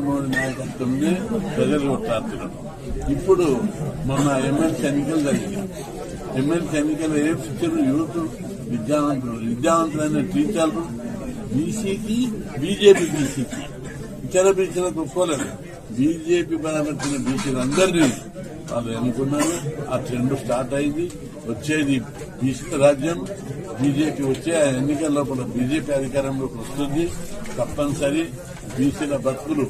మోడీ నాయకత్వంలో ప్రజలు కొట్లాడుతున్నారు ఇప్పుడు మొన్న ఎమ్మెల్సీ ఎన్నికలు జరిగాయి ఎమ్మెల్సీ ఎన్నికలు ఏ ఇచ్చారు యూత్ విద్యావంతులు. విద్యావంతులైన టీచర్లు బీసీకి బీజేపీ బీసీకి ఇతర బీసీలకు ఒప్పుకోలేదు. బీజేపీ బలపెట్టిన బీసీలు అందరినీ వాళ్ళు ఎన్నుకున్నారు. ఆ ట్రెండ్ స్టార్ట్ అయింది. వచ్చేది బీసీ రాజ్యం. బీజేపీ వచ్చే ఆ ఎన్నికల లోపల బీజేపీ అధికారంలోకి వస్తుంది. తప్పనిసరి బీసీల బతుకులు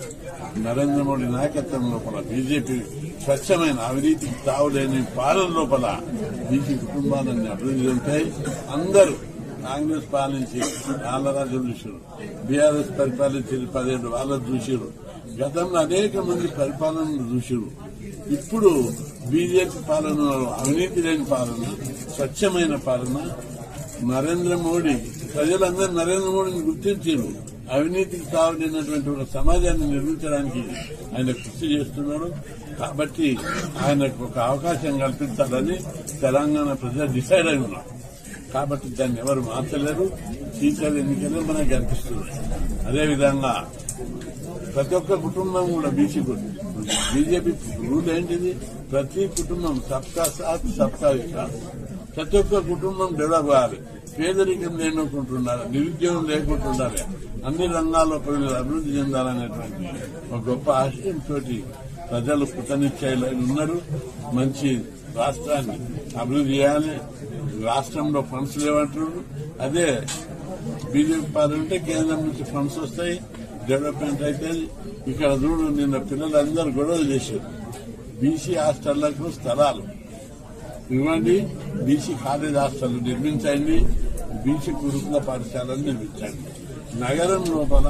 నరేంద్ర మోడీ నాయకత్వం లోపల బీజేపీ స్వచ్ఛమైన అవినీతికి తావులేని పాలన లోపల బీసీ కుటుంబాలన్నీ అభివృద్ధి చెందుతాయి. అందరూ కాంగ్రెస్ పాలించి నాలరాజు చూసారు బీఆర్ఎస్ పరిపాలించి పదిహేడు వాళ్ళ చూసారు గతంలో అనేక మంది పరిపాలనలు చూసారు ఇప్పుడు బీజేపీ పాలన అవినీతి లేని పాలన స్వచ్ఛమైన పాలన నరేంద్ర మోడీ ప్రజలందరూ నరేంద్ర మోడీని గుర్తించారు. అవినీతికి తావులేనటువంటి ఒక సమాజాన్ని నిర్మించడానికి ఆయన కృషి చేస్తున్నాడు కాబట్టి ఆయనకు ఒక అవకాశం కల్పించాలని తెలంగాణ ప్రజలు డిసైడ్ అయి ఉన్నారు. కాబట్టి దాన్ని ఎవరు మార్చలేరు. సీట్ల ఎన్నికలే మనకు కనిపిస్తుంది అదేవిధంగా ప్రతి ఒక్క కుటుంబం కూడా బీసీ బీజేపీ రూల్ ఏంటిది? ప్రతి కుటుంబం సబ్కా సాత్ సబ్కా వికాస్. ప్రతి ఒక్క కుటుంబం డెవలప్ కావాలి పేదరికం లేనుకుంటున్నారు నిరుద్యోగం లేకుంటుండాలి అన్ని రంగాల్లో ప్రజలు అభివృద్ధి చెందాలనేటువంటి ఒక గొప్ప ఆశయంతో ప్రజలు కృతనిశ్చయాలు ఉన్నారు. మంచి రాష్ట్రాన్ని అభివృద్ధి చేయాలి. రాష్ట్రంలో ఫండ్స్ లేవంటున్నారు. అదే బీజేపీ పాలన ఉంటే కేంద్రం నుంచి ఫండ్స్ వస్తాయి డెవలప్మెంట్ అయితే ఇక్కడ చూడు నిన్న పిల్లలందరూ గొడవలు చేశారు. బీసీ హాస్టళ్ళకు స్థలాలు. ఇవ్వండి. BC college నిర్మించండి. బీసీ గురుకుల పాఠశాలను నిర్మించండి. నగరం లోపల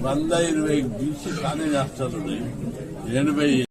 వంద ఇరవై బీసీ కాలేజ్ ఉన్నాయి ఎనభై